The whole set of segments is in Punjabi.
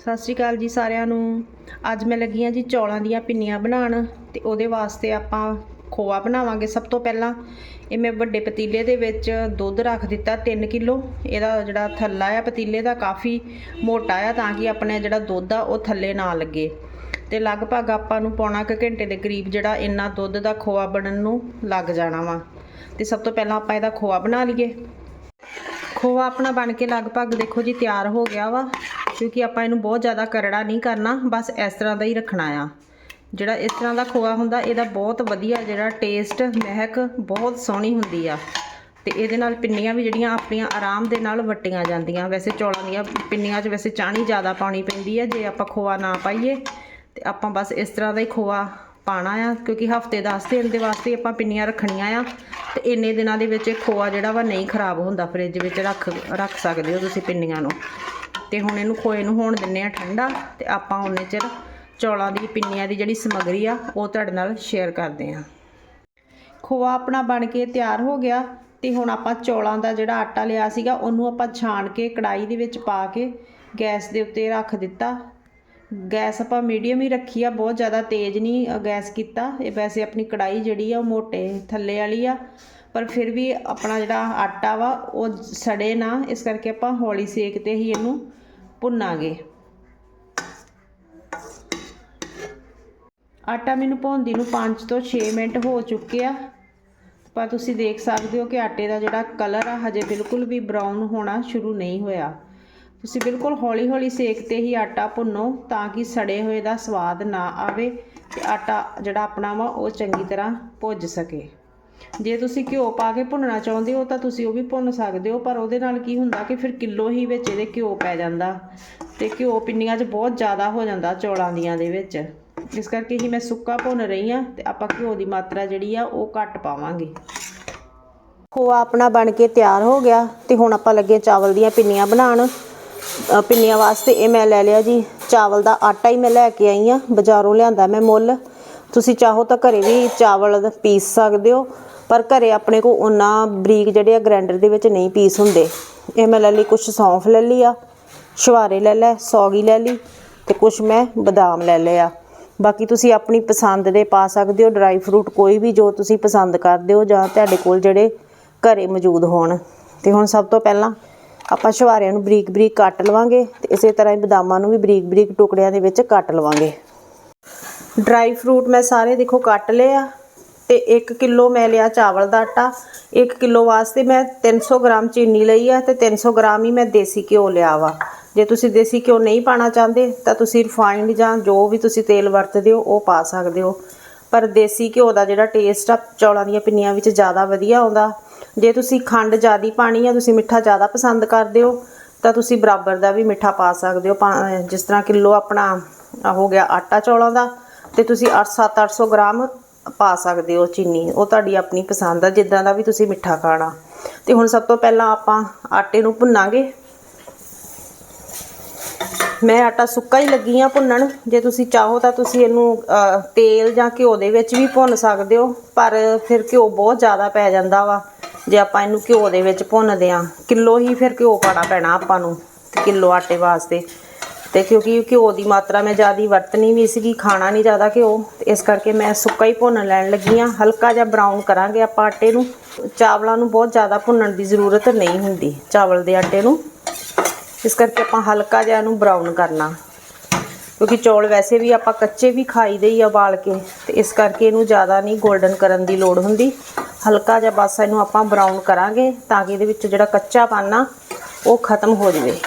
ਸਤਿ ਸ਼੍ਰੀ ਅਕਾਲ ਜੀ ਸਾਰਿਆਂ ਨੂੰ। ਅੱਜ ਮੈਂ ਲੱਗੀ ਹਾਂ ਜੀ ਚੌਲਾਂ ਦੀਆਂ ਪਿੰਨੀਆਂ ਬਣਾਉਣ ਤੇ ਉਹਦੇ ਵਾਸਤੇ ਆਪਾਂ ਖੋਆ ਬਣਾਵਾਂਗੇ ਸਭ ਤੋਂ ਪਹਿਲਾਂ। ਇਹ ਮੈਂ ਵੱਡੇ ਪਤੀਲੇ ਦੇ ਵਿੱਚ ਦੁੱਧ ਰੱਖ ਦਿੱਤਾ 3 ਕਿਲੋ। ਇਹਦਾ ਜਿਹੜਾ ਥੱਲਾ ਆ ਪਤੀਲੇ ਦਾ ਕਾਫੀ ਮੋਟਾ ਆ ਤਾਂ ਕਿ ਆਪਣੇ ਜਿਹੜਾ ਦੁੱਧ ਆ ਉਹ ਥੱਲੇ ਨਾ ਲੱਗੇ। ਤੇ ਲਗਭਗ ਆਪਾਂ ਨੂੰ ਪੌਣਾ ਕੁ ਘੰਟੇ ਦੇ ਕਰੀਬ ਜਿਹੜਾ ਇੰਨਾ ਦੁੱਧ ਦਾ ਖੋਆ ਬਣਨ ਨੂੰ ਲੱਗ ਜਾਣਾ ਵਾ। ਤੇ ਸਭ ਤੋਂ ਪਹਿਲਾਂ ਆਪਾਂ ਇਹਦਾ ਖੋਆ ਬਣਾ ਲਈਏ। ਖੋਆ ਆਪਣਾ ਬਣ ਕੇ ਲਗਭਗ ਦੇਖੋ ਜੀ ਤਿਆਰ ਹੋ ਗਿਆ ਵਾ। ਕਿਉਂਕਿ ਆਪਾਂ ਇਹਨੂੰ ਬਹੁਤ ਜ਼ਿਆਦਾ ਕਰੜਾ ਨਹੀਂ ਕਰਨਾ, ਬਸ ਇਸ ਤਰ੍ਹਾਂ ਦਾ ਹੀ ਰੱਖਣਾ ਆ। ਜਿਹੜਾ ਇਸ ਤਰ੍ਹਾਂ ਦਾ ਖੋਆ ਹੁੰਦਾ, ਇਹਦਾ ਬਹੁਤ ਵਧੀਆ ਜਿਹੜਾ ਟੇਸਟ ਮਹਿਕ ਬਹੁਤ ਸੋਹਣੀ ਹੁੰਦੀ ਆ। ਤੇ ਇਹਦੇ ਨਾਲ ਪਿੰਨੀਆਂ ਵੀ ਜਿਹੜੀਆਂ ਆਪਣੀਆਂ ਆਰਾਮ ਦੇ ਨਾਲ ਵਟੀਆਂ ਜਾਂਦੀਆਂ। ਵੈਸੇ ਚੌਲਾਂ ਦੀਆਂ ਪਿੰਨੀਆਂ 'ਚ ਵੈਸੇ ਚਾਣੀ ਜ਼ਿਆਦਾ ਪਾਉਣੀ ਪੈਂਦੀ ਆ, ਜੇ ਆਪਾਂ ਖੋਆ ਨਾ ਪਾਈਏ। ਤੇ ਆਪਾਂ ਬਸ ਇਸ ਤਰ੍ਹਾਂ ਦਾ ਹੀ ਖੋਆ ਪਾਣਾ ਆ, ਕਿਉਂਕਿ ਹਫ਼ਤੇ 10 ਦਿਨ ਦੇ ਵਾਸਤੇ ਆਪਾਂ ਪਿੰਨੀਆਂ ਰੱਖਣੀਆਂ ਆ। ਤੇ ਇੰਨੇ ਦਿਨਾਂ ਦੇ ਵਿੱਚ ਇਹ ਖੋਆ ਜਿਹੜਾ ਵਾ ਨਹੀਂ ਖਰਾਬ ਹੁੰਦਾ, ਫ੍ਰਿਜ ਵਿੱਚ ਰੱਖ ਰੱਖ ਸਕਦੇ ਹੋ ਤੁਸੀਂ ਪਿੰਨੀਆਂ ਨੂੰ। ਤੇ ਹੁਣ ਇਹਨੂੰ ਖੋਏ ਨੂੰ ਹੋਣ ਦਿੰਨੇ ਆ ਠੰਡਾ ਤੇ ਆਪਾਂ ਉਹਨੇ ਚਿਰ ਚੌਲਾਂ ਦੀ ਪਿੰਨੀਆਂ ਦੀ ਜਿਹੜੀ ਸਮੱਗਰੀ ਆ, ਉਹ ਤੁਹਾਡੇ ਨਾਲ ਸ਼ੇਅਰ ਕਰਦੇ ਆ। ਖੋਆ ਆਪਣਾ ਬਣ ਕੇ ਤਿਆਰ ਹੋ ਗਿਆ ਤੇ ਹੁਣ ਆਪਾਂ ਚੌਲਾਂ ਦਾ ਜਿਹੜਾ ਆਟਾ ਲਿਆ ਸੀਗਾ, ਉਹਨੂੰ ਆਪਾਂ ਛਾਣ ਕੇ ਕੜਾਈ ਦੇ ਵਿੱਚ ਪਾ ਕੇ ਗੈਸ ਦੇ ਉੱਤੇ ਰੱਖ ਦਿੱਤਾ। ਗੈਸ ਆਪਾਂ ਮੀਡੀਅਮ ਹੀ ਰੱਖੀ ਆ, ਬਹੁਤ ਜ਼ਿਆਦਾ ਤੇਜ਼ ਨਹੀਂ ਗੈਸ ਕੀਤਾ। ਇਹ ਵੈਸੇ ਆਪਣੀ ਕੜਾਈ ਜਿਹੜੀ ਆ, ਉਹ ਮੋਟੇ ਥੱਲੇ ਵਾਲੀ ਆ, ਪਰ ਫਿਰ ਵੀ ਆਪਣਾ ਜਿਹੜਾ ਆਟਾ ਵਾ, ਉਹ ਸੜੇ ਨਾ, ਇਸ ਕਰਕੇ ਆਪਾਂ ਹੌਲੀ ਸੇਕ ਤੇ ਹੀ ਇਹਨੂੰ ਭੁੰਨਾਂਗੇ। ਆਟਾ ਮੈਨੂੰ ਭੁੰਨਦੀ ਨੂੰ 5 ਤੋਂ 6 ਮਿੰਟ ਹੋ ਚੁੱਕੇ ਆ। ਪਰ ਤੁਸੀਂ ਦੇਖ ਸਕਦੇ ਹੋ ਕਿ ਆਟੇ ਦਾ ਜਿਹੜਾ ਕਲਰ ਆ, ਹਜੇ ਬਿਲਕੁਲ ਵੀ ਬਰਾਊਨ ਹੋਣਾ ਸ਼ੁਰੂ ਨਹੀਂ ਹੋਇਆ। ਤੁਸੀਂ ਬਿਲਕੁਲ ਹੌਲੀ-ਹੌਲੀ ਸੇਕ ਤੇ ਹੀ ਆਟਾ ਭੁੰਨੋ ਤਾਂ ਕਿ ਸੜੇ ਹੋਏ ਦਾ ਸਵਾਦ ਨਾ ਆਵੇ ਤੇ ਆਟਾ ਜਿਹੜਾ ਆਪਣਾ ਵਾ, ਉਹ ਚੰਗੀ ਤਰ੍ਹਾਂ ਭੁੱਜ ਸਕੇ। ਜੇ ਤੁਸੀਂ ਘਿਓ ਪਾ ਕੇ ਭੁੰਨਣਾ ਚਾਹੁੰਦੇ ਹੋ ਤਾਂ ਤੁਸੀਂ ਉਹ ਵੀ ਭੁੰਨ ਸਕਦੇ ਹੋ, ਪਰ ਉਹਦੇ ਨਾਲ ਕੀ ਹੁੰਦਾ ਕਿ ਫਿਰ ਕਿਲੋ ਹੀ ਵਿੱਚ ਇਹਦੇ ਘਿਓ ਪੈ ਜਾਂਦਾ ਤੇ ਘਿਓ ਪਿੰਨੀਆਂ 'ਚ ਬਹੁਤ ਜ਼ਿਆਦਾ ਹੋ ਜਾਂਦਾ ਚੌਲਾਂ ਦੀਆਂ ਦੇ ਵਿੱਚ। ਇਸ ਕਰਕੇ ਹੀ ਮੈਂ ਸੁੱਕਾ ਭੁੰਨ ਰਹੀ ਆ ਤੇ ਆਪਾਂ ਘਿਓ ਦੀ ਮਾਤਰਾ ਜਿਹੜੀ ਆ ਉਹ ਘੱਟ ਪਾਵਾਂਗੇ। ਖੋਆ ਆਪਣਾ ਬਣ ਕੇ ਤਿਆਰ ਹੋ ਗਿਆ ਤੇ ਹੁਣ ਆਪਾਂ ਲੱਗੇ ਚਾਵਲ ਦੀਆਂ ਪਿੰਨੀਆਂ ਬਣਾਉਣ। ਪਿੰਨੀਆਂ ਵਾਸਤੇ ਇਹ ਮੈਂ ਲੈ ਲਿਆ ਜੀ, ਚਾਵਲ ਦਾ ਆਟਾ ਹੀ ਮੈਂ ਲੈ ਕੇ ਆਈ ਆ ਬਾਜ਼ਾਰੋਂ ਲਿਆਂਦਾ ਮੈਂ ਮੁੱਲ। ਤੁਸੀਂ ਚਾਹੋ ਤਾਂ ਘਰੇ ਵੀ ਚਾਵਲ ਪੀਸ ਸਕਦੇ ਹੋ। ਪਰ ਘਰੇ ਆਪਣੇ ਕੋ ਉਹਨਾਂ ਬਰੀਕ ਜਿਹੜੇ ਆ ਗ੍ਰਾਈਂਡਰ ਦੇ ਵਿੱਚ ਨਹੀਂ ਪੀਸ ਹੁੰਦੇ। ਇਹ ਮੈਂ ਲੈ ਲਈ ਕੁਝ ਸੌਂਫ ਲੈ ਲਈ ਆ, ਸ਼ਵਾਰੇ ਲੈ ਲੈ, ਸੌਗੀ ਲੈ ਲਈ ਤੇ ਕੁਝ ਮੈਂ ਬਦਾਮ ਲੈ ਲਿਆ ਬਾਕੀ ਤੁਸੀਂ ਆਪਣੀ ਪਸੰਦ ਦੇ ਪਾ ਸਕਦੇ ਹੋ ਡਰਾਈ ਫਰੂਟ ਕੋਈ ਵੀ ਜੋ ਤੁਸੀਂ ਪਸੰਦ ਕਰਦੇ ਹੋ ਜਾਂ ਤੁਹਾਡੇ ਕੋਲ ਜਿਹੜੇ ਘਰੇ ਮੌਜੂਦ ਹੋਣ। ਤੇ ਹੁਣ ਸਭ ਤੋਂ ਪਹਿਲਾਂ ਆਪਾਂ ਸ਼ਵਾਰਿਆਂ ਨੂੰ ਬਰੀਕ ਬਰੀਕ ਕੱਟ ਲਵਾਂਗੇ ਤੇ ਇਸੇ ਤਰ੍ਹਾਂ ਹੀ ਬਦਾਮਾਂ ਨੂੰ ਵੀ ਬਰੀਕ ਬਰੀਕ ਟੁਕੜਿਆਂ ਦੇ ਵਿੱਚ ਕੱਟ ਲਵਾਂਗੇ। ਡਰਾਈ ਫਰੂਟ ਮੈਂ ਸਾਰੇ ਦੇਖੋ ਕੱਟ ਲਏ ਆ। ਤੇ 1 ਕਿਲੋ ਮੈਂ ਲਿਆ ਚਾਵਲ ਦਾ ਆਟਾ 1 ਕਿਲੋ ਵਾਸਤੇ ਮੈਂ 300 ਗ੍ਰਾਮ ਚੀਨੀ ਲਈ ਆ ਤੇ 300 ਗ੍ਰਾਮ ਹੀ ਮੈਂ ਦੇਸੀ ਘਿਓ ਲਿਆ ਵਾ। ਜੇ ਤੁਸੀਂ ਦੇਸੀ ਘਿਓ ਨਹੀਂ ਪਾਣਾ ਚਾਹੁੰਦੇ ਤਾਂ ਤੁਸੀਂ ਰਿਫਾਈਨਡ ਜਾਂ ਜੋ ਵੀ ਤੁਸੀਂ ਤੇਲ ਵਰਤਦੇ ਹੋ, ਉਹ ਪਾ ਸਕਦੇ ਹੋ। ਪਰ ਦੇਸੀ ਘਿਓ ਦਾ ਜਿਹੜਾ ਟੇਸਟ ਆ, ਚੌਲਾਂ ਦੀਆਂ ਪਿੰਨੀਆਂ ਵਿੱਚ ਜ਼ਿਆਦਾ ਵਧੀਆ ਆਉਂਦਾ। ਜੇ ਤੁਸੀਂ ਖੰਡ ਜ਼ਿਆਦੀ ਪਾਣੀ ਆ, ਤੁਸੀਂ ਮਿੱਠਾ ਜ਼ਿਆਦਾ ਪਸੰਦ ਕਰਦੇ ਹੋ, ਤਾਂ ਤੁਸੀਂ ਬਰਾਬਰ ਦਾ ਵੀ ਮਿੱਠਾ ਪਾ ਸਕਦੇ ਹੋ। ਪਾ- ਜਿਸ ਤਰ੍ਹਾਂ ਕਿਲੋ ਆਪਣਾ ਹੋ ਗਿਆ ਆਟਾ ਚੌਲਾਂ ਦਾ ਤੇ ਤੁਸੀਂ 8-7 800 ਗ੍ਰਾਮ ਪਾ ਸਕਦੇ ਹੋ ਚੀਨੀ। ਉਹ ਤੁਹਾਡੀ ਆਪਣੀ ਪਸੰਦ ਆ ਜਿੱਦਾਂ ਦਾ ਵੀ ਤੁਸੀਂ ਮਿੱਠਾ ਖਾਣਾ। ਤੇ ਹੁਣ ਸਭ ਤੋਂ ਪਹਿਲਾਂ ਆਪਾਂ ਆਟੇ ਨੂੰ ਭੁੰਨਾਂਗੇ। ਮੈਂ ਆਟਾ ਸੁੱਕਾ ਹੀ ਲੱਗੀ ਆ ਭੁੰਨਣ। ਜੇ ਤੁਸੀਂ ਚਾਹੋ ਤਾਂ ਤੁਸੀਂ ਇਹਨੂੰ ਅ, ਤੇਲ ਜਾਂ ਘਿਓ ਦੇ ਵਿੱਚ ਵੀ ਭੁੰਨ ਸਕਦੇ ਹੋ। ਪਰ ਫਿਰ ਘਿਓ ਬਹੁਤ ਜ਼ਿਆਦਾ ਪੈ ਜਾਂਦਾ ਵਾ। ਜੇ ਆਪਾਂ ਇਹਨੂੰ ਘਿਓ ਦੇ ਵਿੱਚ ਭੁੰਨਦੇ ਆ ਕਿਲੋ ਹੀ ਫਿਰ ਘਿਓ ਪਾਣਾ ਪੈਣਾ ਆਪਾਂ ਨੂੰ ਤੇ ਕਿਲੋ ਆਟੇ ਵਾਸਤੇ। ਤੇ ਕਿਉਂਕਿ ਘਿਓ ਦੀ ਮਾਤਰਾ ਮੈਂ ਜ਼ਿਆਦਾ ਵਰਤਣੀ ਵੀ ਸੀਗੀ, ਖਾਣਾ ਨਹੀਂ ਜ਼ਿਆਦਾ ਘਿਓ ਤੇ ਇਸ ਕਰਕੇ ਮੈਂ ਸੁੱਕਾ ਹੀ ਭੁੰਨ ਲੈਣ ਲੱਗੀ ਆ ਹਲਕਾ ਜਿਹਾ ਬਰਾਊਨ ਕਰਾਂਗੇ ਆਪਾਂ ਆਟੇ ਨੂੰ। ਚਾਵਲਾਂ ਨੂੰ ਬਹੁਤ ਜ਼ਿਆਦਾ ਭੁੰਨਣ ਦੀ ਜ਼ਰੂਰਤ ਨਹੀਂ ਹੁੰਦੀ, ਚਾਵਲ ਦੇ ਆਟੇ ਨੂੰ। ਇਸ ਕਰਕੇ ਆਪਾਂ ਹਲਕਾ ਜਿਹਾ ਇਹਨੂੰ ਬਰਾਊਨ ਕਰਨਾ। ਕਿਉਂਕਿ ਚੌਲ ਵੈਸੇ ਵੀ ਆਪਾਂ ਕੱਚੇ ਵੀ ਖਾਈਦੇ ਹੀ ਆ ਉਬਾਲ ਕੇ, ਤੇ ਇਸ ਕਰਕੇ ਇਹਨੂੰ ਜ਼ਿਆਦਾ ਨਹੀਂ 골ਡਨ ਕਰਨ ਦੀ ਲੋੜ ਹੁੰਦੀ। ਹਲਕਾ ਜਿਹਾ ਬਸ ਇਹਨੂੰ ਆਪਾਂ ਬਰਾਊਨ ਕਰਾਂਗੇ ਤਾਂ ਕਿ ਇਹਦੇ ਵਿੱਚ ਜਿਹੜਾ ਕੱਚਾ ਪਾਨਾ, ਉਹ ਖਤਮ ਹੋ ਜਾਵੇ।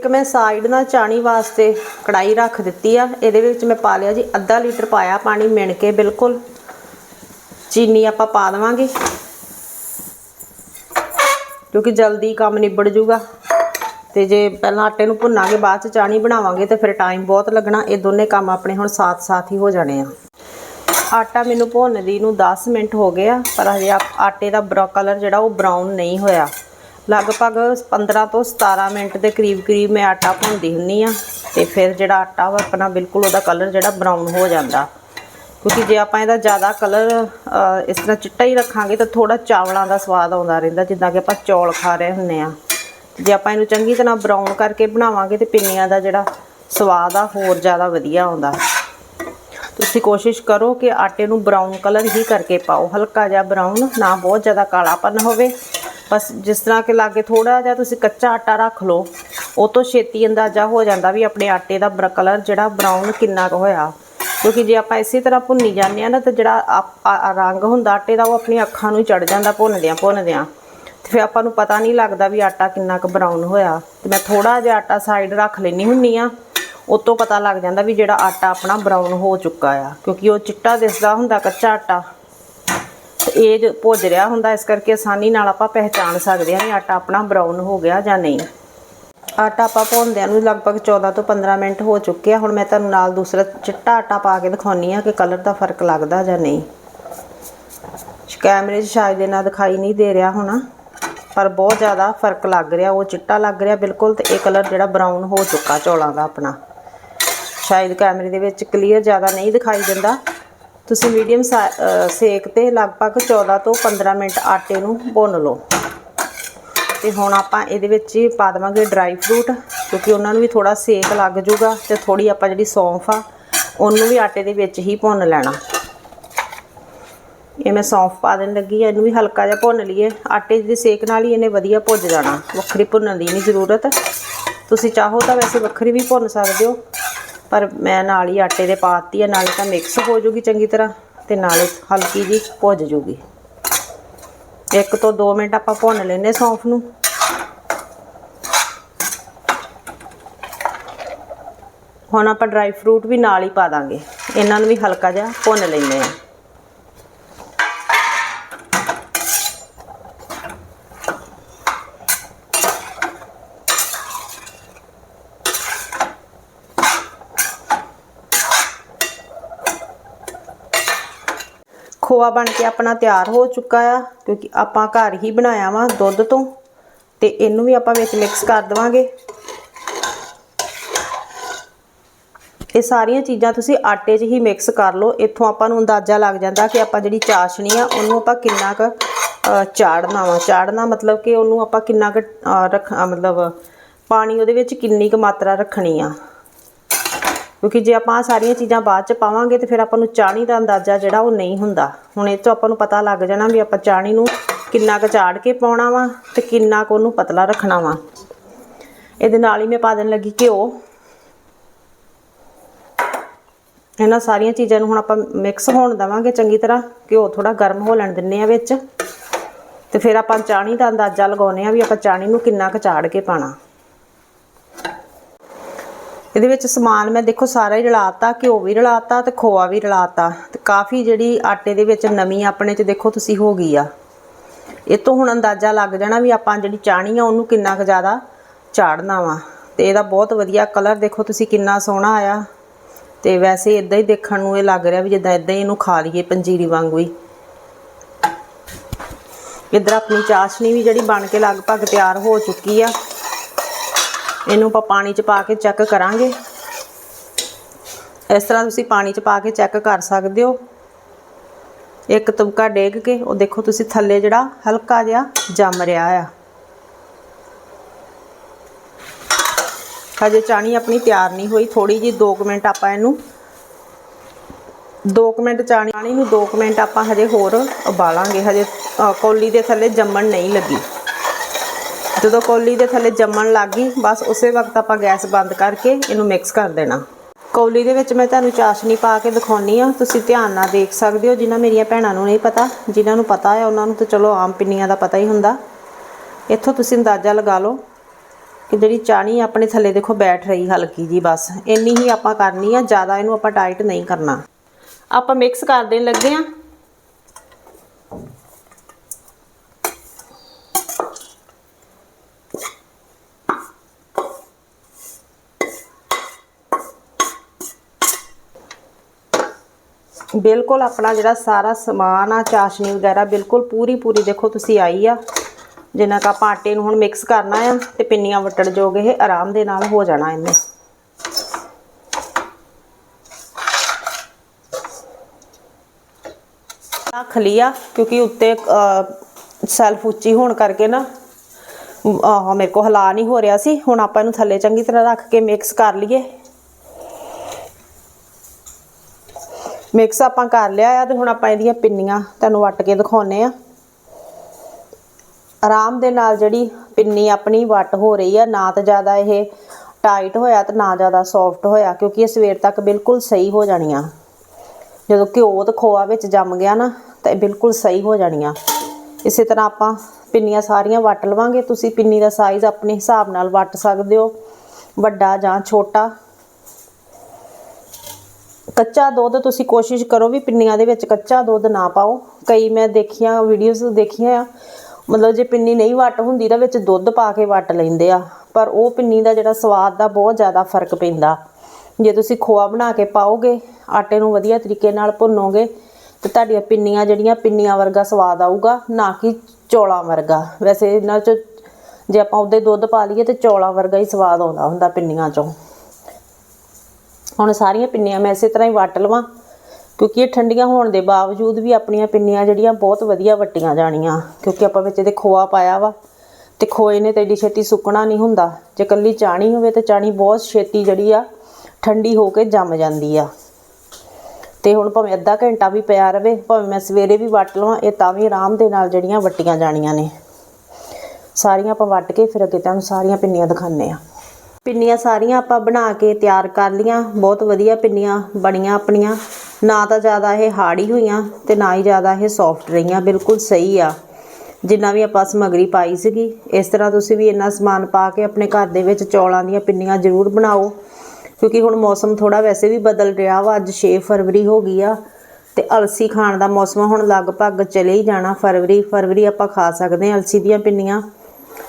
ਇੱਕ ਮੈਂ ਸਾਈਡ ਨਾਲ ਚਾਣੀ ਵਾਸਤੇ ਕੜਾਈ ਰੱਖ ਦਿੱਤੀ ਆ। ਇਹਦੇ ਵਿੱਚ ਮੈਂ ਪਾ ਲਿਆ ਜੀ ਅੱਧਾ ਲੀਟਰ ਪਾਇਆ ਪਾਣੀ ਮਿਣ ਕੇ ਬਿਲਕੁਲ। ਚੀਨੀ ਆਪਾਂ ਪਾ ਦੇਵਾਂਗੇ। ਕਿਉਂਕਿ ਜਲਦੀ ਕੰਮ ਨਿਬੜ ਜੂਗਾ। ਤੇ ਜੇ ਪਹਿਲਾਂ ਆਟੇ ਨੂੰ ਭੁੰਨਾਂਗੇ, ਬਾਅਦ ਚ ਚਾਣੀ ਬਣਾਵਾਂਗੇ ਤੇ ਫਿਰ ਟਾਈਮ ਬਹੁਤ ਲੱਗਣਾ। ਇਹ ਦੋਨੇ ਕੰਮ ਆਪਣੇ ਹੁਣ ਸਾਥ-ਸਾਥ ਹੀ ਹੋ ਜਾਣੇ ਆ। ਆਟਾ ਮੈਨੂੰ ਭੁੰਨਦੀ ਨੂੰ 10 ਮਿੰਟ ਹੋ ਗਏ ਆ, ਪਰ ਹਜੇ ਆਟੇ ਦਾ ਬਰਾ ਕਲਰ ਜਿਹੜਾ ਉਹ ਬਰਾਊਨ ਨਹੀਂ ਹੋਇਆ। ਲਗਭਗ 15 ਤੋਂ 17 ਮਿੰਟ ਦੇ ਕਰੀਬ-ਕਰੀਬ ਮੈਂ ਆਟਾ ਭੁੰਨਦੀ ਹੁੰਨੀ ਆ ਤੇ ਫਿਰ ਜਿਹੜਾ ਆਟਾ ਵਾ ਆਪਣਾ ਬਿਲਕੁਲ ਉਹਦਾ ਕਲਰ ਜਿਹੜਾ ਬਰਾਊਨ ਹੋ ਜਾਂਦਾ। ਕਿਉਂਕਿ ਜੇ ਆਪਾਂ ਇਹਦਾ ਜ਼ਿਆਦਾ ਕਲਰ ਇਸ ਤਰ੍ਹਾਂ ਚਿੱਟਾ ਹੀ ਰੱਖਾਂਗੇ ਤਾਂ ਥੋੜਾ ਚਾਵਲਾਂ ਦਾ ਸਵਾਦ ਆਉਂਦਾ ਰਹਿੰਦਾ, ਜਿੱਦਾਂ ਕਿ ਆਪਾਂ ਚੌਲ ਖਾ ਰਹੇ ਹੁੰਨੇ ਆ ਜੇ ਆਪਾਂ ਇਹਨੂੰ ਚੰਗੀ ਤਰ੍ਹਾਂ ਬਰਾਊਨ ਕਰਕੇ ਬਣਾਵਾਂਗੇ ਤੇ ਪਿੰਨੀਆਂ ਦਾ ਜਿਹੜਾ ਸਵਾਦ ਆ ਹੋਰ ਜ਼ਿਆਦਾ ਵਧੀਆ ਆਉਂਦਾ। ਤੁਸੀਂ ਕੋਸ਼ਿਸ਼ ਕਰੋ ਕਿ ਆਟੇ ਨੂੰ ਬਰਾਊਨ ਕਲਰ ਹੀ ਕਰਕੇ ਪਾਓ, ਹਲਕਾ ਜਿਹਾ ਬਰਾਊਨ ਨਾ ਬਹੁਤ ਜ਼ਿਆਦਾ ਕਾਲਾਪਨ ਹੋਵੇ। ਬਸ ਜਿਸ ਤਰ੍ਹਾਂ ਕਿ ਲਾਗੇ ਥੋੜਾ ਜਿਹਾ ਤੁਸੀਂ ਕੱਚਾ ਆਟਾ ਰੱਖ ਲਓ, ਉਹ ਤੋਂ ਛੇਤੀ ਅੰਦਾਜ਼ਾ ਹੋ ਜਾਂਦਾ ਵੀ ਆਪਣੇ ਆਟੇ ਦਾ ਕਲਰ ਜਿਹੜਾ ਬਰਾਊਨ ਕਿੰਨਾ ਕੁ ਹੋਇਆ। ਕਿਉਂਕਿ ਜੇ ਆਪਾਂ ਇਸੇ ਤਰ੍ਹਾਂ ਭੁੰਨੀ ਜਾਂਦੇ ਆ ਨਾ, ਤਾਂ ਜਿਹੜਾ ਆਪ- ਆ- ਰੰਗ ਹੁੰਦਾ ਆਟੇ ਦਾ, ਉਹ ਆਪਣੀ ਅੱਖਾਂ ਨੂੰ ਚੜ ਜਾਂਦਾ ਭੁੰਨਦਿਆਂ ਭੁੰਨਦਿਆਂ। ਤੇ ਫਿਰ ਆਪਾਂ ਨੂੰ ਪਤਾ ਨਹੀਂ ਲੱਗਦਾ ਵੀ ਆਟਾ ਕਿੰਨਾ ਕੁ ਬਰਾਊਨ ਹੋਇਆ। ਤੇ ਮੈਂ ਥੋੜਾ ਜਿਹਾ ਆਟਾ ਸਾਈਡ ਰੱਖ ਲੈਣੀ ਹੁੰਨੀ ਆ ਉਤੋਂ ਪਤਾ ਲੱਗ ਜਾਂਦਾ ਵੀ ਜਿਹੜਾ ਆਟਾ ਆਪਣਾ ਬਰਾਊਨ ਹੋ ਚੁੱਕਾ ਆ, ਕਿਉਂਕਿ ਉਹ ਚਿੱਟਾ ਦਿਸਦਾ ਹੁੰਦਾ, ਕੱਚਾ ਆਟਾ। ਇਹ ਜੋ ਭੁੱਜ ਰਿਹਾ ਹੁੰਦਾ, ਇਸ ਕਰਕੇ ਆਸਾਨੀ ਨਾਲ ਆਪਾਂ ਪਹਿਚਾਨ ਸਕਦੇ ਹਾਂ ਵੀ ਆਟਾ ਆਪਣਾ ਬਰਾਊਨ ਹੋ ਗਿਆ ਜਾਂ ਨਹੀਂ। ਆਟਾ ਆਪਾਂ ਭੁੰਨਦਿਆਂ ਨੂੰ ਲਗਭਗ 14 ਤੋਂ 15 ਮਿੰਟ ਹੋ ਚੁੱਕੇ ਆ। ਹੁਣ ਮੈਂ ਤੁਹਾਨੂੰ ਨਾਲ ਦੂਸਰਾ ਚਿੱਟਾ ਆਟਾ ਪਾ ਕੇ ਦਿਖਾਉਣੀ ਆ ਕਿ ਕਲਰ ਦਾ ਫ਼ਰਕ ਲੱਗਦਾ ਜਾਂ ਨਹੀਂ। ਕੈਮਰੇ 'ਚ ਸ਼ਾਇਦ ਇਹਨਾਂ ਦਿਖਾਈ ਨਹੀਂ ਦੇ ਰਿਹਾ ਹੋਣਾ, ਪਰ ਬਹੁਤ ਜ਼ਿਆਦਾ ਫ਼ਰਕ ਲੱਗ ਰਿਹਾ, ਉਹ ਚਿੱਟਾ ਲੱਗ ਰਿਹਾ ਬਿਲਕੁਲ ਤੇ ਇਹ ਕਲਰ ਜਿਹੜਾ ਬਰਾਊਨ ਹੋ ਚੁੱਕਾ ਚੌਲਾਂ ਦਾ ਆਪਣਾ। ਸ਼ਾਇਦ ਕੈਮਰੇ ਦੇ ਵਿੱਚ ਕਲੀਅਰ ਜ਼ਿਆਦਾ ਨਹੀਂ ਦਿਖਾਈ ਦਿੰਦਾ। ਤੁਸੀਂ ਮੀਡੀਅਮ ਸੇਕ ਤੇ ਲਗਭਗ 14 ਤੋਂ 15 ਮਿੰਟ ਆਟੇ ਨੂੰ ਭੁੰਨ ਲਓ। ਤੇ ਹੁਣ ਆਪਾਂ ਇਹਦੇ ਵਿੱਚ ਹੀ ਪਾ ਦੇਵਾਂਗੇ ਡਰਾਈ ਫਰੂਟ ਕਿਉਂਕਿ ਉਹਨਾਂ ਨੂੰ ਵੀ ਥੋੜਾ ਸੇਕ ਲੱਗ ਜਾਊਗਾ ਤੇ ਥੋੜੀ ਆਪਾਂ ਜਿਹੜੀ ਸੌਂਫ ਆ, ਉਹਨੂੰ ਵੀ ਆਟੇ ਦੇ ਵਿੱਚ ਹੀ ਭੁੰਨ ਲੈਣਾ। ਇਹ ਮੈਂ ਸੌਂਫ ਪਾ ਦੇਣ ਲੱਗੀ ਆ, ਇਹਨੂੰ ਵੀ ਹਲਕਾ ਜਿਹਾ ਭੁੰਨ ਲਈਏ। ਆਟੇ ਦੇ ਸੇਕ ਨਾਲ ਹੀ ਇਹਨੇ ਵਧੀਆ ਭੁੱਜ ਜਾਣਾ। ਵੱਖਰੀ ਭੁੰਨਣ ਦੀ ਨਹੀਂ ਜ਼ਰੂਰਤ। ਤੁਸੀਂ ਚਾਹੋ ਤਾਂ ਵੈਸੇ ਵੱਖਰੀ ਵੀ ਭੁੰਨ ਸਕਦੇ ਹੋ। ਪਰ ਮੈਂ ਨਾਲ ਹੀ ਆਟੇ ਦੇ ਪਾਤੀ ਆ, ਨਾਲੇ ਤਾਂ ਮਿਕਸ ਹੋ ਜੂਗੀ ਚੰਗੀ ਤਰ੍ਹਾਂ ਤੇ ਨਾਲੇ ਹਲਕੀ ਜੀ ਭੁੱਜ ਜੂਗੀ ਇੱਕ ਤੋਂ 2 ਮਿੰਟ ਆਪਾਂ ਭੁੰਨ ਲੈਨੇ ਸੌਂਫ ਨੂੰ। ਹੁਣ ਆਪਾਂ ਡਰਾਈ ਫਰੂਟ ਵੀ ਨਾਲ ਹੀ ਪਾ ਦਾਂਗੇ। ਇਹਨਾਂ ਨੂੰ ਵੀ ਹਲਕਾ ਜਿਹਾ ਭੁੰਨ ਲੈਨੇ ਆ ਖੋਆ ਬਣ ਕੇ ਆਪਣਾ ਤਿਆਰ ਹੋ ਚੁੱਕਾ ਆ, ਕਿਉਂਕਿ ਆਪਾਂ ਘਰ ਹੀ ਬਣਾਇਆ ਵਾ ਦੁੱਧ ਤੋਂ, ਤੇ ਇਹਨੂੰ ਵੀ ਆਪਾਂ ਵਿੱਚ ਮਿਕਸ ਕਰ ਦਵਾਂਗੇ। ਇਹ ਸਾਰੀਆਂ ਚੀਜ਼ਾਂ ਤੁਸੀਂ ਆਟੇ 'ਚ ਹੀ ਮਿਕਸ ਕਰ ਲਓ, ਇੱਥੋਂ ਆਪਾਂ ਨੂੰ ਅੰਦਾਜ਼ਾ ਲੱਗ ਜਾਂਦਾ ਕਿ ਆਪਾਂ ਜਿਹੜੀ ਚਾਸ਼ਣੀ ਆ, ਉਹਨੂੰ ਆਪਾਂ ਕਿੰਨਾ ਕੁ ਚਾੜਨਾ ਵਾ। ਚਾੜਨਾ ਮਤਲਬ ਕਿ ਉਹਨੂੰ ਆਪਾਂ ਕਿੰਨਾ ਕੁ ਰੱਖ ਮਤਲਬ ਪਾਣੀ ਉਹਦੇ ਵਿੱਚ ਕਿੰਨੀ ਕੁ ਮਾਤਰਾ ਰੱਖਣੀ ਆ। ਕਿਉਂਕਿ ਜੇ ਆਪਾਂ ਆਹ ਸਾਰੀਆਂ ਚੀਜ਼ਾਂ ਬਾਅਦ ਚ ਪਾਵਾਂਗੇ ਤੇ ਫਿਰ ਆਪਾਂ ਨੂੰ ਚਾਣੀ ਦਾ ਅੰਦਾਜ਼ਾ ਜਿਹੜਾ ਉਹ ਨਹੀਂ ਹੁੰਦਾ। ਹੁਣ ਇਹ ਤੋਂ ਆਪਾਂ ਨੂੰ ਪਤਾ ਲੱਗ ਜਾਣਾ ਵੀ ਆਪਾਂ ਚਾਣੀ ਨੂੰ ਕਿੰਨਾ ਕੁ ਚਾੜ ਕੇ ਪਾਉਣਾ ਵਾ ਤੇ ਕਿੰਨਾ ਕੁ ਉਹਨੂੰ ਪਤਲਾ ਰੱਖਣਾ ਵਾ। ਇਹਦੇ ਨਾਲ ਹੀ ਮੈਂ ਪਾ ਦੇਣ ਲੱਗੀ ਘਿਓ। ਇਹਨਾਂ ਸਾਰੀਆਂ ਚੀਜ਼ਾਂ ਨੂੰ ਹੁਣ ਆਪਾਂ ਮਿਕਸ ਹੋਣ ਦੇਵਾਂਗੇ ਚੰਗੀ ਤਰ੍ਹਾਂ। ਘਿਓ ਥੋੜਾ ਗਰਮ ਹੋ ਲੈਣ ਦਿੰਨੇ ਆ ਵਿੱਚ। ਤੇ ਫਿਰ ਆਪਾਂ ਚਾਣੀ ਦਾ ਅੰਦਾਜ਼ਾ ਲਗਾਉਨੇ ਆ ਵੀ ਆਪਾਂ ਚਾਣੀ ਨੂੰ ਕਿੰਨਾ ਕੁ ਚਾੜ ਕੇ ਪਾਣਾ ਇਹਦੇ ਵਿੱਚ ਸਮਾਨ ਮੈਂ ਦੇਖੋ ਸਾਰਾ ਹੀ ਰਲਾਤਾ, ਘਿਓ ਵੀ ਰਲਾਤਾ ਤੇ ਖੋਆ ਵੀ ਰਲਾਤਾ। ਤੇ ਕਾਫੀ ਜਿਹੜੀ ਆਟੇ ਦੇ ਵਿੱਚ ਨਮੀ ਆਪਣੇ ਚ ਦੇਖੋ ਤੁਸੀਂ ਹੋ ਗਈ ਆ। ਇਹ ਤੋਂ ਹੁਣ ਅੰਦਾਜ਼ਾ ਲੱਗ ਜਾਣਾ ਵੀ ਆਪਾਂ ਜਿਹੜੀ ਚਾਣੀ ਆ ਉਹਨੂੰ ਕਿੰਨਾ ਕੁ ਜ਼ਿਆਦਾ ਚਾੜਨਾ ਵਾ। ਤੇ ਇਹਦਾ ਬਹੁਤ ਵਧੀਆ ਕਲਰ ਦੇਖੋ ਤੁਸੀਂ ਕਿੰਨਾ ਸੋਹਣਾ ਆਇਆ। ਤੇ ਵੈਸੇ ਇਦਾਂ ਹੀ ਦੇਖਣ ਨੂੰ ਇਹ ਲੱਗ ਰਿਹਾ ਵੀ ਜਿੱਦਾਂ ਇਦਾਂ ਹੀ ਇਹਨੂੰ ਖਾ ਲਈਏ ਪੰਜੀਰੀ ਵਾਂਗੂ ਹੀ। ਇਧਰ ਆਪਣੀ ਚਾਸ਼ਨੀ ਵੀ ਜਿਹੜੀ ਬਣ ਕੇ ਲਗਭਗ ਤਿਆਰ ਹੋ ਚੁੱਕੀ ਆ। ਇਹਨੂੰ ਆਪਾਂ ਪਾਣੀ 'ਚ ਪਾ ਕੇ ਚੈੱਕ ਕਰਾਂਗੇ। ਇਸ ਤਰ੍ਹਾਂ ਤੁਸੀਂ ਪਾਣੀ 'ਚ ਪਾ ਕੇ ਚੈੱਕ ਕਰ ਸਕਦੇ ਹੋ। ਇੱਕ ਤੁਬਕਾ ਡੇਗ ਕੇ ਉਹ ਦੇਖੋ ਤੁਸੀਂ ਥੱਲੇ ਜਿਹੜਾ ਹਲਕਾ ਜਿਹਾ ਜੰਮ ਰਿਹਾ ਆ। ਹਜੇ ਚਾਣੀ ਆਪਣੀ ਤਿਆਰ ਨਹੀਂ ਹੋਈ ਥੋੜੀ ਜੀ 2 ਮਿੰਟ ਆਪਾਂ ਇਹਨੂੰ 2 ਮਿੰਟ ਚਾਣੀ ਪਾਣੀ ਨੂੰ 2 ਮਿੰਟ ਆਪਾਂ ਹਜੇ ਹੋਰ ਉਬਾਲਾਂਗੇ ਹਜੇ ਅ, ਕੌਲੀ ਦੇ ਥੱਲੇ ਜੰਮਣ ਨਹੀਂ ਲੱਗੀ। ਜਦੋਂ ਕੌਲੀ ਦੇ ਥੱਲੇ ਜੰਮਣ ਲੱਗ ਗਈ, ਬਸ ਉਸੇ ਵਕਤ ਆਪਾਂ ਗੈਸ ਬੰਦ ਕਰਕੇ ਇਹਨੂੰ ਮਿਕਸ ਕਰ ਦੇਣਾ। ਕੌਲੀ ਦੇ ਵਿੱਚ ਮੈਂ ਤੁਹਾਨੂੰ ਚਾਸ਼ਨੀ ਪਾ ਕੇ ਦਿਖਾਉਣੀ ਆ, ਤੁਸੀਂ ਧਿਆਨ ਨਾਲ ਦੇਖ ਸਕਦੇ ਹੋ, ਜਿਨ੍ਹਾਂ ਮੇਰੀਆਂ ਭੈਣਾਂ ਨੂੰ ਨਹੀਂ ਪਤਾ, ਜਿਨ੍ਹਾਂ ਨੂੰ ਪਤਾ ਹੈ ਉਹਨਾਂ ਨੂੰ ਤਾਂ ਚਲੋ ਆਮ ਪਿੰਨੀਆਂ ਦਾ ਪਤਾ ਹੀ ਹੁੰਦਾ। ਇੱਥੋਂ ਤੁਸੀਂ ਅੰਦਾਜ਼ਾ ਲਗਾ ਲਓ ਕਿ ਜਿਹੜੀ ਚਾਣੀ ਆਪਣੇ ਥੱਲੇ ਦੇਖੋ ਬੈਠ ਰਹੀ ਹਲਕੀ ਜੀ ਬਸ, ਇੰਨੀ ਹੀ ਆਪਾਂ ਕਰਨੀ ਆ, ਜ਼ਿਆਦਾ ਇਹਨੂੰ ਆਪਾਂ ਟਾਈਟ ਨਹੀਂ ਕਰਨਾ। ਆਪਾਂ ਮਿਕਸ ਕਰ ਦੇਣ ਲੱਗੇ ਆ। ਬਿਲਕੁਲ ਆਪਣਾ ਜਿਹੜਾ ਸਾਰਾ ਸਮਾਨ ਆ, ਚਾਸ਼ਨੀ ਵਗੈਰਾ, ਬਿਲਕੁਲ ਪੂਰੀ ਪੂਰੀ ਦੇਖੋ ਤੁਸੀਂ ਆਈ ਆ। ਜਿੰਨਾ ਕ ਆਪਾਂ ਆਟੇ ਨੂੰ ਹੁਣ ਮਿਕਸ ਕਰਨਾ ਆ ਤੇ ਪਿੰਨੀਆਂ ਵਟਣ ਜੋਗ ਇਹ ਆਰਾਮ ਦੇ ਨਾਲ ਹੋ ਜਾਣਾ ਇਹਨੇ। ਰੱਖ ਲਿਆ ਕਿਉਂਕਿ ਉੱਤੇ ਸੈਲਫ ਉੱਚੀ ਹੋਣ ਕਰਕੇ ਨਾ ਆਹ, ਮੇਰੇ ਕੋ ਹਲਾ ਨਹੀਂ ਹੋ ਰਿਹਾ ਸੀ। ਹੁਣ ਆਪਾਂ ਇਹਨੂੰ ਥੱਲੇ ਚੰਗੀ ਤਰ੍ਹਾਂ ਰੱਖ ਕੇ ਮਿਕਸ ਕਰ ਲਈਏ। ਮਿਕਸ ਆਪਾਂ ਕਰ ਲਿਆ ਆ ਤੇ ਹੁਣ ਆਪਾਂ ਇਹਦੀਆਂ ਪਿੰਨੀਆਂ ਤੁਹਾਨੂੰ ਵੱਟ ਕੇ ਦਿਖਾਉਨੇ ਆ। ਆਰਾਮ ਦੇ ਨਾਲ ਜਿਹੜੀ ਪਿੰਨੀ ਆਪਣੀ ਵੱਟ ਹੋ ਰਹੀ ਆ, ਨਾ ਤਾਂ ਜ਼ਿਆਦਾ ਇਹ ਟਾਈਟ ਹੋਇਆ ਤੇ ਨਾ ਜ਼ਿਆਦਾ ਸੌਫਟ ਹੋਇਆ, ਕਿਉਂਕਿ ਇਹ ਸਵੇਰ ਤੱਕ ਬਿਲਕੁਲ ਸਹੀ ਹੋ ਜਾਣੀਆਂ। ਜਦੋਂ ਘਿਓ ਤੇ ਖੋਆ ਵਿੱਚ ਜੰਮ ਗਿਆ ਨਾ, ਤਾਂ ਇਹ ਬਿਲਕੁਲ ਸਹੀ ਹੋ ਜਾਣੀਆਂ। ਇਸੇ ਤਰ੍ਹਾਂ ਆਪਾਂ ਪਿੰਨੀਆਂ ਸਾਰੀਆਂ ਵੱਟ ਲਵਾਂਗੇ। ਤੁਸੀਂ ਪਿੰਨੀ ਦਾ ਸਾਈਜ਼ ਆਪਣੇ ਹਿਸਾਬ ਨਾਲ ਵੱਟ ਸਕਦੇ ਹੋ, ਵੱਡਾ ਜਾਂ ਛੋਟਾ। ਕੱਚਾ ਦੁੱਧ ਤੁਸੀਂ ਕੋਸ਼ਿਸ਼ ਕਰੋ ਵੀ ਪਿੰਨੀਆਂ ਦੇ ਵਿੱਚ ਕੱਚਾ ਦੁੱਧ ਨਾ ਪਾਓ। ਕਈ ਮੈਂ ਦੇਖੀਆਂ ਵੀਡੀਓਜ਼ ਦੇਖੀਆਂ ਆ। ਮਤਲਬ ਜੇ ਪਿੰਨੀ ਨਹੀਂ ਵੱਟ ਹੁੰਦੀ ਤਾਂ ਵਿੱਚ ਦੁੱਧ ਪਾ ਕੇ ਵੱਟ ਲੈਂਦੇ ਆ। ਪਰ ਉਹ ਪਿੰਨੀ ਦਾ ਜਿਹੜਾ ਸਵਾਦ ਦਾ ਬਹੁਤ ਜ਼ਿਆਦਾ ਫ਼ਰਕ ਪੈਂਦਾ। ਜੇ ਤੁਸੀਂ ਖੋਆ ਬਣਾ ਕੇ ਪਾਓਗੇ, ਆਟੇ ਨੂੰ ਵਧੀਆ ਤਰੀਕੇ ਨਾਲ ਭੁੰਨੋਗੇ, ਤੇ ਤੁਹਾਡੀਆਂ ਪਿੰਨੀਆਂ ਜਿਹੜੀਆਂ ਪਿੰਨੀਆਂ ਵਰਗਾ ਸਵਾਦ ਆਊਗਾ, ਨਾ ਕਿ ਚੌਲਾਂ ਵਰਗਾ। ਵੈਸੇ ਇਹਨਾਂ 'ਚ ਜੇ ਆਪਾਂ ਉਹਦੇ ਦੁੱਧ ਪਾ ਲਈਏ ਤੇ ਚੌਲਾਂ ਵਰਗਾ ਹੀ ਸਵਾਦ ਆਉਂਦਾ ਹੁੰਦਾ ਪਿੰਨੀਆਂ 'ਚੋਂ। ਹੁਣ ਸਾਰੀਆਂ ਪਿੰਨੀਆਂ ਮੈਂ ਇਸੇ ਤਰ੍ਹਾਂ ਹੀ ਵੱਟ ਲਵਾਂ, ਕਿਉਂਕਿ ਇਹ ਠੰਡੀਆਂ ਹੋਣ ਦੇ ਬਾਵਜੂਦ ਵੀ ਆਪਣੀਆਂ ਪਿੰਨੀਆਂ ਜਿਹੜੀਆਂ ਬਹੁਤ ਵਧੀਆ ਵੱਟੀਆਂ ਜਾਣੀਆਂ, ਕਿਉਂਕਿ ਆਪਾਂ ਵਿੱਚ ਇਹਦੇ ਖੋਆ ਪਾਇਆ ਵਾ, ਤੇ ਖੋਏ ਨੇ ਤੇ ਏਡੀ ਛੇਤੀ ਸੁੱਕਣਾ ਨਹੀਂ ਹੁੰਦਾ, ਜੇ ਕੱਲੀ ਚਾਣੀ ਹੋਵੇ ਤੇ ਚਾਣੀ ਬਹੁਤ ਛੇਤੀ ਜਿਹੜੀ ਆ ਠੰਡੀ ਹੋ ਕੇ ਜੰਮ ਜਾਂਦੀ ਆ। ਤੇ ਹੁਣ ਭਾਵੇਂ ਅੱਧਾ ਘੰਟਾ ਵੀ ਪਿਆ ਰਵੇ, ਭਾਵੇਂ ਮੈਂ ਸਵੇਰੇ ਵੀ ਵੱਟ ਲਵਾਂ, ਇਹ ਤਾਂ ਵੀ ਆਰਾਮ ਦੇ ਨਾਲ ਜਿਹੜੀਆਂ ਵੱਟੀਆਂ ਜਾਣੀਆਂ ਨੇ। ਸਾਰੀਆਂ ਆਪਾਂ ਵੱਟ ਕੇ ਫਿਰ ਅੱਗੇ ਤੁਹਾਨੂੰ ਸਾਰੀਆਂ ਪਿੰਨੀਆਂ ਦਿਖਾਉਂਦੇ ਆ ਪਿੰਨੀਆਂ ਸਾਰੀਆਂ ਆਪਾਂ ਬਣਾ ਕੇ ਤਿਆਰ ਕਰ ਲੀਆਂ ਬਹੁਤ ਵਧੀਆ ਪਿੰਨੀਆਂ ਬਣੀਆਂ ਆਪਣੀਆਂ। ਨਾ ਤਾਂ ਜ਼ਿਆਦਾ ਇਹ ਹਾੜੀ ਹੋਈਆਂ ਤੇ ਨਾ ਹੀ ਜ਼ਿਆਦਾ ਇਹ ਸੌਫਟ ਰਹੀਆਂ। ਬਿਲਕੁਲ ਸਹੀ ਆ। ਜਿੰਨਾ ਵੀ ਆਪਾਂ ਸਮਗਰੀ ਪਾਈ ਸੀਗੀ, ਇਸ ਤਰ੍ਹਾਂ ਤੁਸੀਂ ਵੀ ਇੰਨਾ ਸਮਾਨ ਪਾ ਕੇ ਆਪਣੇ ਘਰ ਦੇ ਵਿੱਚ ਚੌਲਾਂ ਦੀਆਂ ਪਿੰਨੀਆਂ ਜ਼ਰੂਰ ਬਣਾਓ। ਕਿਉਂਕਿ ਹੁਣ ਮੌਸਮ ਥੋੜਾ ਵੈਸੇ ਵੀ ਬਦਲ ਰਿਹਾ ਵਾ। ਅੱਜ 6 ਫਰਵਰੀ ਹੋ ਗਈ ਆ ਤੇ ਅਲਸੀ ਖਾਣ ਦਾ ਮੌਸਮ ਹੁਣ ਲਗਭਗ ਚਲੇ ਹੀ ਜਾਣਾ। ਫਰਵਰੀ ਫਰਵਰੀ ਆਪਾਂ ਖਾ ਸਕਦੇ ਹਾਂ ਅਲਸੀ ਦੀਆਂ ਪਿੰਨੀਆਂ।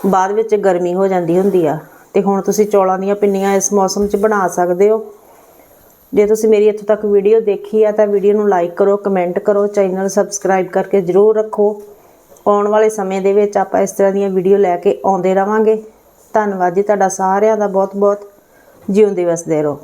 ਬਾਅਦ ਵਿੱਚ ਗਰਮੀ ਹੋ ਜਾਂਦੀ ਹੁੰਦੀ ਆ। ਤੇ ਹੁਣ ਤੁਸੀਂ ਚੌਲਾਂ ਦੀਆਂ ਪਿੰਨੀਆਂ ਇਸ ਮੌਸਮ 'ਚ ਬਣਾ ਸਕਦੇ ਹੋ। ਜੇ ਤੁਸੀਂ ਮੇਰੀ ਇੱਥੋਂ ਤੱਕ ਵੀਡੀਓ ਦੇਖੀ ਆ ਤਾਂ ਵੀਡੀਓ ਨੂੰ ਲਾਈਕ ਕਰੋ, ਕਮੈਂਟ ਕਰੋ, ਚੈਨਲ ਸਬਸਕ੍ਰਾਈਬ ਕਰਕੇ ਜ਼ਰੂਰ ਰੱਖੋ। ਆਉਣ ਵਾਲੇ ਸਮੇਂ ਦੇ ਵਿੱਚ ਆਪਾਂ ਇਸ ਤਰ੍ਹਾਂ ਦੀਆਂ ਵੀਡੀਓ ਲੈ ਕੇ ਆਉਂਦੇ ਰਵਾਂਗੇ। ਧੰਨਵਾਦ ਜੀ ਤੁਹਾਡਾ ਸਾਰਿਆਂ ਦਾ ਬਹੁਤ ਬਹੁਤ ਜਿਉਂਦੇ ਵਸਦੇ ਰਹੋ।